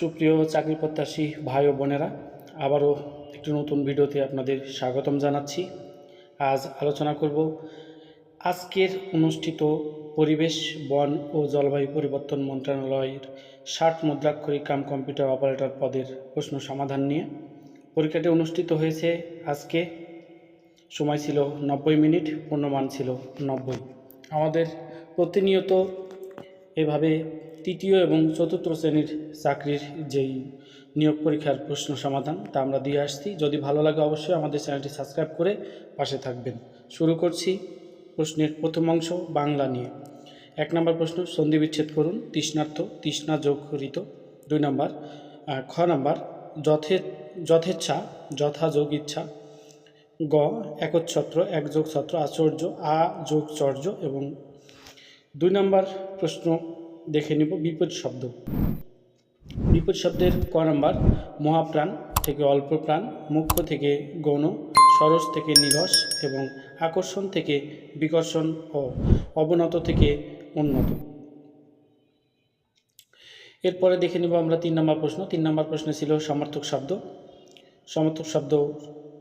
সুপ্রিয় চাকরি প্রত্যাশী ভাই ও বোনেরা, আবারও একটি নতুন ভিডিওতে আপনাদের স্বাগতম জানাচ্ছি। আজ আলোচনা করব আজকের অনুষ্ঠিত পরিবেশ, বন ও জলবায়ু পরিবর্তন মন্ত্রণালয়ের ষাট মুদ্রাক্ষরিক কাম কম্পিউটার অপারেটর পদের প্রশ্ন সমাধান নিয়ে। পরীক্ষাটি অনুষ্ঠিত হয়েছে আজকে। সময় ছিল নব্বই মিনিট, পূর্ণমান ছিল নব্বই। আমাদের প্রতিনিয়ত এভাবে তৃতীয় এবং চতুর্থ শ্রেণির চাকরির যেই নিয়োগ পরীক্ষার প্রশ্ন সমাধান তা আমরা দিয়ে আসছি। যদি ভালো লাগে অবশ্যই আমাদের চ্যানেলটি সাবস্ক্রাইব করে পাশে থাকবেন। শুরু করছি প্রশ্নের প্রথম অংশ, বাংলা নিয়ে। এক নম্বর প্রশ্ন, সন্ধি বিচ্ছেদ করুন, তৃষ্ণার্থ, তৃষ্ণা যোগ ঋত দুই নম্বর খ নম্বর, যথে যথেচ্ছা, যথা যোগ ইচ্ছা। গ, একচ্ছত্র এক যোগ ছত্র আচর্য, আ যোগ চর্য এবং দুই নম্বর প্রশ্ন দেখে নিব বিপদ শব্দ। বিপদ শব্দের ক নম্বর, মহাপ্রাণ থেকে অল্প প্রাণ, মুখ্য থেকে গৌণ সরস থেকে নিরস এবং আকর্ষণ থেকে বিকর্ষণ ও অবনত থেকে উন্নত। এরপরে দেখে নিব আমরা তিন নম্বর প্রশ্ন। তিন নম্বর প্রশ্ন ছিল সমর্থক শব্দ। সমর্থক শব্দ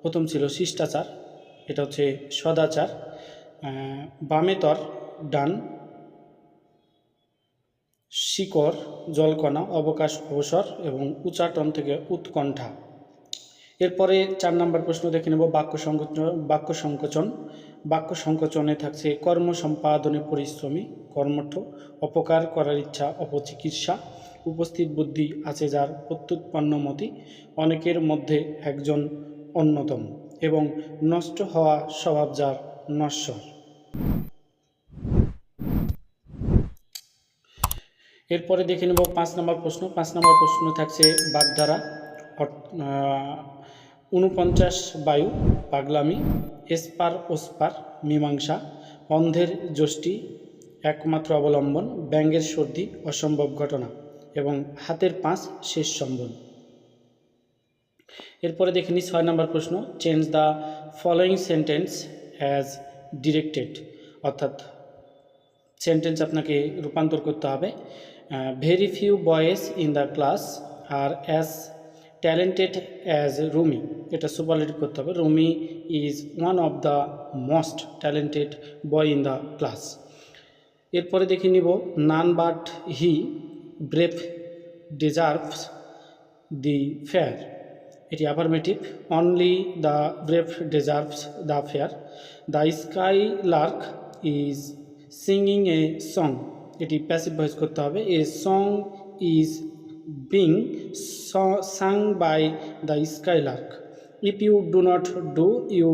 প্রথম ছিল শিষ্টাচার, এটা হচ্ছে সদাচার। বামেতর ডান শিকড়, জলকণা, অবকাশ অবসর এবং উচ্চাটন থেকে উৎকণ্ঠা। এরপরে চার নম্বর প্রশ্ন দেখে নেব, বাক্য সংকোচন বাক্য সংকোচন। বাক্য সংকোচনে থাকছে কর্ম সম্পাদনে পরিশ্রমী, কর্মঠ, অপকার করার ইচ্ছা, অপচিকিৎসা। উপস্থিত বুদ্ধি আছে যার প্রত্যুৎপন্নমতি অনেকের মধ্যে একজন অন্যতম এবং নষ্ট হওয়া স্বভাব যার নশ্বর। এরপরে দেখে নেব পাঁচ নম্বর প্রশ্ন। পাঁচ নম্বর প্রশ্ন থাকছে বাগধারা ঊনপঞ্চাশ বায়ু, পাগলামি, এসপার ওসপার, মীমাংসা, অন্ধের যষ্টি, একমাত্র অবলম্বন ব্যঙ্গের সর্দি, অসম্ভব ঘটনা এবং হাতের পাঁচ শেষ সম্বল। এরপরে দেখে নিই ছয় নম্বর প্রশ্ন change the following sentence as directed অর্থাৎ সেন্টেন্স আপনাকে রূপান্তর করতে হবে। Very few boys in the class are as talented as Rumi এটা সুপারলেটিভ করতে হবে। Rumi is one of the most talented boy in the class এরপরে দেখে নিব none but he brave deserves the fair এটি affirmative only the brave deserves the fair the skylark is singing a song এটি passive voice করতে হবে। A song is being sung by the skylark if you do not do you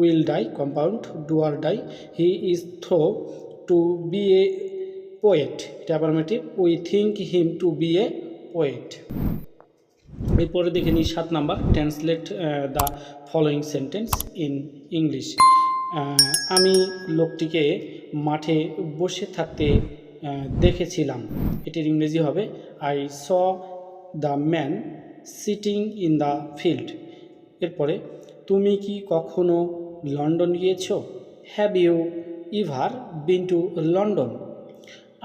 will die compound do or die he is thought to be a poet এটা affirmative we think him to be a poet এরপরে দেখে নিই সাত number translate the following sentence in English আমি লোকটিকে মাঠে বসে থাকতে দেখেছিলাম। এটির ইংরেজি হবে I saw the man sitting in the field এরপরে, তুমি কি কখনো লন্ডন গিয়েছো? Have you ever been to London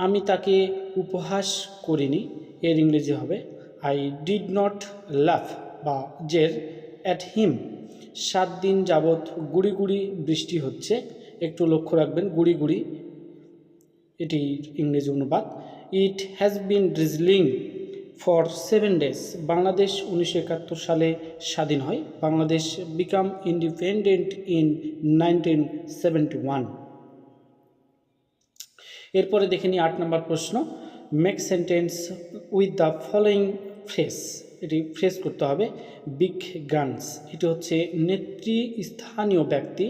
আমি তাকে উপহাস করিনি। এর ইংরেজি হবে আই ডিড নট লাফ বা জের অ্যাট হিম সাত দিন যাবৎ গুড়ি গুড়ি বৃষ্টি হচ্ছে। একটু লক্ষ্য রাখবেন, গুড়ি গুড়ি এটি ইংরেজি অনুবাদ। It has been drizzling for seven days Bangladesh উনিশশো একাত্তর সালে স্বাধীন হয়। Bangladesh became independent in nineteen one এরপরে দেখে নিই আট নম্বর প্রশ্ন। Make sentence with the following phrase এটি ফ্রেস করতে হবে। বিগ গানস এটি হচ্ছে নেতৃস্থানীয় ব্যক্তি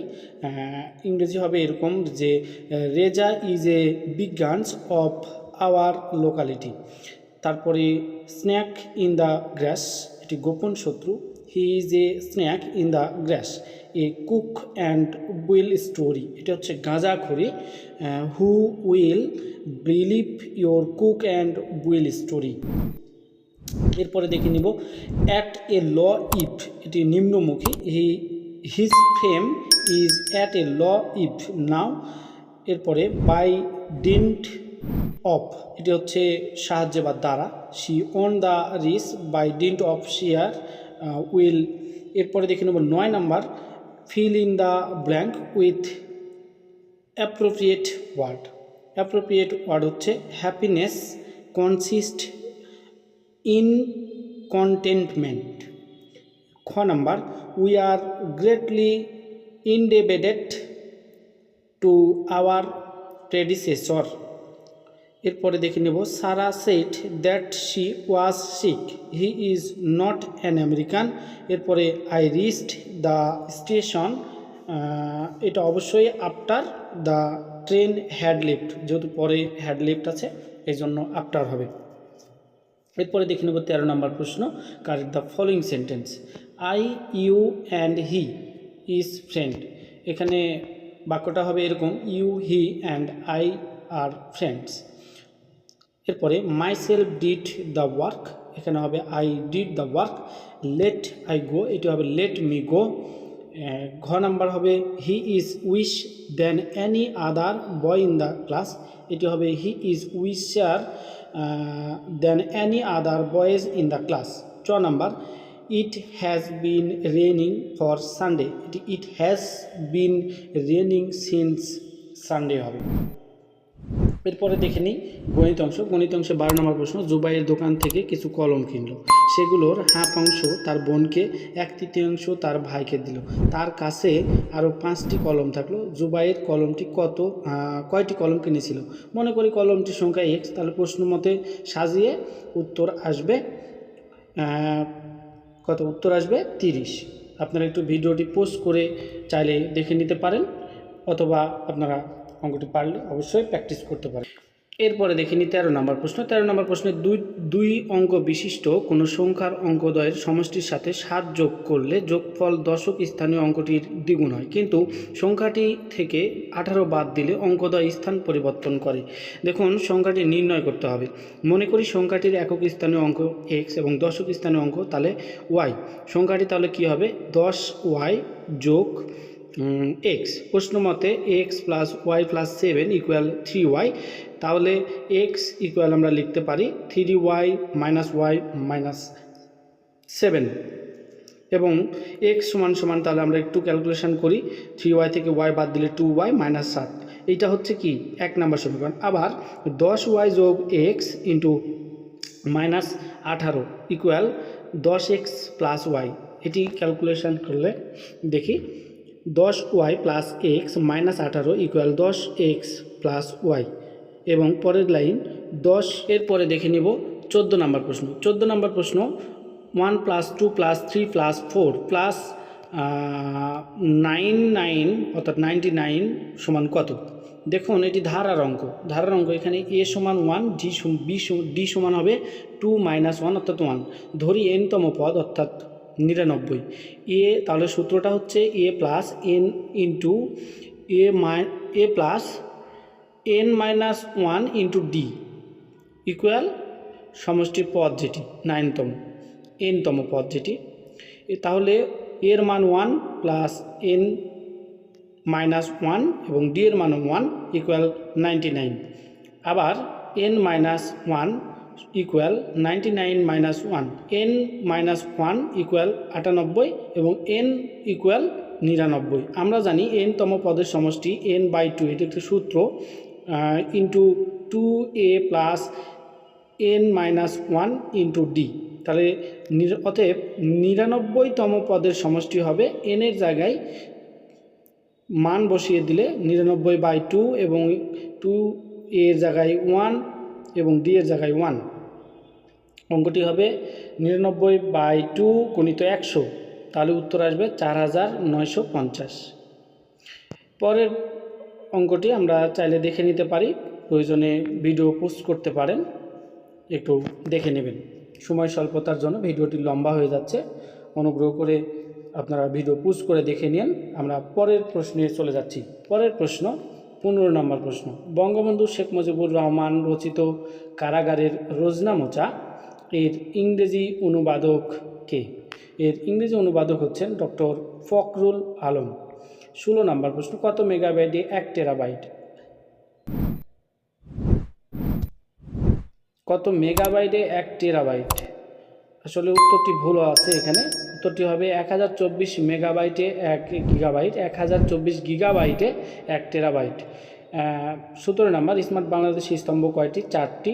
ইংরেজি হবে এরকম যে Reza is a big guns of our locality তারপরে স্ন্যাক ইন দ্য গ্রাস এটি গোপন শত্রু। He is a snake in the grass a cock and bull story এটা হচ্ছে গাঁজাখড়ি who will believe your cock and bull story এরপরে দেখে নিব at a low ebb এটি নিম্নমুখী he his fame is at a low ebb now এরপরে by dint of এটি হচ্ছে সাহায্যে বা দ্বারা she won the race by dint of sheer will এরপরে দেখে নেব নয় number fill in the blank with appropriate word appropriate word হচ্ছে হ্যাপিনেস কনসিস্ট কন্টেন্টমেন্ট খ number we are greatly indebted to our predecessor এরপরে দেখে নেব Sara said that she was sick he is not an American এরপরে I reached the station এটা অবশ্যই after the train had left যেহেতু পরে had lift আছে এই জন্য আফটার হবে। এরপরে দেখে নেব তেরো নম্বর প্রশ্ন correct the following sentence I you and he is friend এখানে বাক্যটা হবে এরকম you he and I are friends এরপরে myself did the work এখানে হবে I did the work let I go এটি হবে লেট মি গো ঘ নাম্বার হবে he is wise than any other boy in the class এটি হবে he is wiser than any other boys in the class চ number it has been raining for Sunday it has been raining since Sunday হবে। এরপরে দেখে নিই গণিত অংশ। গণিত অংশে বারো নম্বর প্রশ্ন, জুবাইয়ের দোকান থেকে কিছু কলম কিনলো। সেগুলোর হাফ অংশ তার বোনকে, এক তৃতীয়াংশ তার ভাইকে দিল। তার কাছে আরও পাঁচটি কলম থাকল। জুবাইয়ের কলমটি কত কয়টি কলম কিনেছিল? মনে করি কলমটির সংখ্যা এক্স তাহলে প্রশ্ন মতে সাজিয়ে উত্তর আসবে কত? উত্তর আসবে তিরিশ। আপনারা একটু ভিডিওটি পোস্ট করে চাইলে দেখে নিতে পারেন, অথবা আপনারা অঙ্কটি পারলে অবশ্যই প্র্যাকটিস করতে পারে এরপরে দেখে তেরো নম্বর প্রশ্ন। তেরো নম্বর প্রশ্নে দুই দুই অঙ্ক বিশিষ্ট কোনো সংখ্যার অঙ্কদ্বয়ের সমষ্টির সাথে সাত যোগ করলে যোগফল দশক স্থানীয় অঙ্কটির দ্বিগুণ হয়। কিন্তু সংখ্যাটি থেকে আঠারো বাদ দিলে অঙ্কদ্বয় স্থান পরিবর্তন করে। দেখুন, সংখ্যাটি নির্ণয় করতে হবে। মনে করি সংখ্যাটির একক স্থানীয় অঙ্ক এক্স এবং দশক স্থানীয় অঙ্ক তাহলে ওয়াই সংখ্যাটি তাহলে কি হবে? দশ ওয়াই যোগ এক্স প্রশ্ন মতে X plus Y plus seven equal three Y তাহলে এক্স ইকুয়াল আমরা লিখতে পারি three Y minus Y minus seven এবং এক্স সমান সমান তাহলে আমরা একটু ক্যালকুলেশন করি থ্রি ওয়াই থেকে ওয়াই বাদ দিলে টু ওয়াই মাইনাস সাত। এইটা হচ্ছে কি? এক নম্বর সমীকরণ। আবার দশ ওয়াই যোগ এক্স ইন্টু মাইনাস আঠারো ইকুয়াল দশ এক্স প্লাস ওয়াই এটি ক্যালকুলেশন করলে দেখি। দশ ওয়াই প্লাস এক্স মাইনাস আঠারো ইকুয়াল দশ এক্স প্লাস ওয়াই এবং পরের লাইন দশ এর পরে দেখে নিব চোদ্দ নম্বর প্রশ্ন। চোদ্দ নম্বর প্রশ্ন one plus two plus three plus four plus nine nine অর্থাৎ নাইনটি নাইন সমান কত? দেখুন, এটি ধারার অঙ্ক। ধারার অঙ্ক এখানে এ সমান ওয়ান ডি বি ডি সমান হবে টু মাইনাস ওয়ান অর্থাৎ ওয়ান ধরি এনতম পদ অর্থাৎ নিরানব্বই। এ তাহলে সূত্রটা হচ্ছে A plus N into A my A plus N minus one into D equal সমষ্টি পদ যেটি নাইনতম এনতম পদ যেটি। তাহলে এর মান one plus N minus one এবং ডি এর মান ওয়ান ইকুয়াল নাইনটি নাইন আবার N minus one equal ninety nine minus one N minus one equal আটানব্বই এবং এন ইকুয়াল নিরানব্বই। আমরা জানি এন তম পদের সমষ্টি এন বাই টু এটি একটি সূত্র into two A plus N minus one into D তাহলে অতএব নিরানব্বইতম পদের সমষ্টি হবে এনের জায়গায় মান বসিয়ে দিলে নিরানব্বই বাই টু এবং টু এর জায়গায় ওয়ান এবং ডি এর জায়গায় ওয়ান অঙ্কটি হবে নিরানব্বই বাই টু গুণিত একশো। তাহলে উত্তর আসবে চার হাজার নয়শো পঞ্চাশ। পরের অঙ্কটি আমরা চাইলে দেখে নিতে পারি। প্রয়োজনে ভিডিও পোস্ট করতে পারেন। একটু দেখে নেবেন। সময় স্বল্পতার জন্য ভিডিওটি লম্বা হয়ে যাচ্ছে। অনুগ্রহ করে আপনারা ভিডিও পোস্ট করে দেখে নিন। আমরা পরের প্রশ্নে চলে যাচ্ছি। পরের প্রশ্ন পনেরো নম্বর প্রশ্ন। বঙ্গবন্ধু শেখ মুজিবুর রহমান রচিত কারাগারের রোজনা মোচা, এর ইংরেজি অনুবাদক কে? এর ইংরেজি অনুবাদক হচ্ছেন ডক্টর ফখরুল আলম। ষোলো নম্বর প্রশ্ন, কত মেগাবাইটে এক টেরাবাইট? কত মেগাবাইটে এক টেরাবাইট? আসলে উত্তরটি ভুল আছে এখানে। উত্তরটি হবে এক হাজার চব্বিশ মেগাবাইটে এক গিগাবাইট, এক হাজার চব্বিশ গিগাবাইটে এক টেরাবাইট। সতেরো নম্বর, স্মার্ট বাংলাদেশ স্তম্ভ কয়টি? চারটি।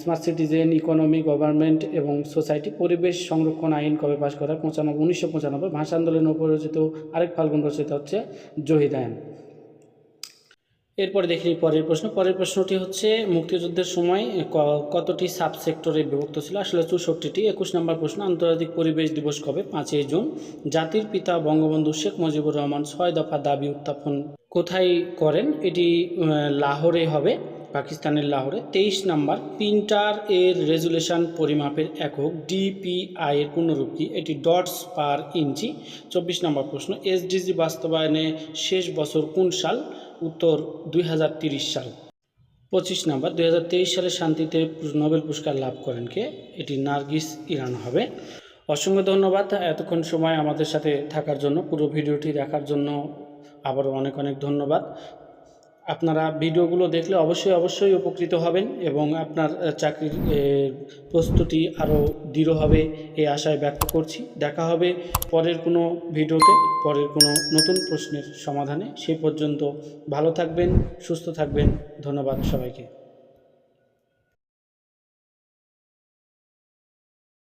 স্মার্ট সিটিজেন, ইকোনমি, গভর্নমেন্ট এবং সোসাইটি, পরিবেশ সংরক্ষণ আইন কবে পাশ করা পঁচানব্বই, উনিশশো পঁচানব্বই। ভাষা আন্দোলনে উপরচিত আরেক ফাল্গুন রচিত হচ্ছে জহিদায়ন এরপরে দেখি পরের প্রশ্ন। পরের প্রশ্নটি হচ্ছে, মুক্তিযুদ্ধের সময় কতটি সাব সেক্টরে বিভক্ত ছিল? আসলে চৌষট্টিটি। একুশ নম্বর প্রশ্ন, আন্তর্জাতিক পরিবেশ দিবস কবে? পাঁচই জুন। জাতির পিতা বঙ্গবন্ধু শেখ মুজিবুর রহমান ছয় দফা দাবি উত্থাপন কোথায় করেন? এটি লাহোরে হবে, পাকিস্তানের লাহোরে। তেইশ নাম্বার প্রিন্টার এর রেজুলেশন পরিমাপের একক ডিপিআই এর পূর্ণরূপ কি? এটি ডটস পার ইঞ্চি। চব্বিশ নম্বর প্রশ্ন, এসডিজি বাস্তবায়নে শেষ বছর কোন সাল? উত্তর দুই সাল। পঁচিশ নাম্বার, দুই সালে শান্তিতে নোবেল পুরস্কার লাভ করেন কে? এটি নার্গিস ইরান হবে। অসংখ্য ধন্যবাদ। এতক্ষণ সময় আমাদের সাথে থাকার জন্য, পুরো ভিডিওটি দেখার জন্য আবারও অনেক অনেক ধন্যবাদ। আপনারা ভিডিওগুলো দেখলে অবশ্যই অবশ্যই উপকৃত হবেন এবং আপনার চাকরির প্রস্তুতি আরও দৃঢ় হবে এই আশায় ব্যক্ত করছি। দেখা হবে পরের কোনো ভিডিওতে, পরের কোনো নতুন প্রশ্নের সমাধানে। সে পর্যন্ত ভালো থাকবেন, সুস্থ থাকবেন। ধন্যবাদ সবাইকে।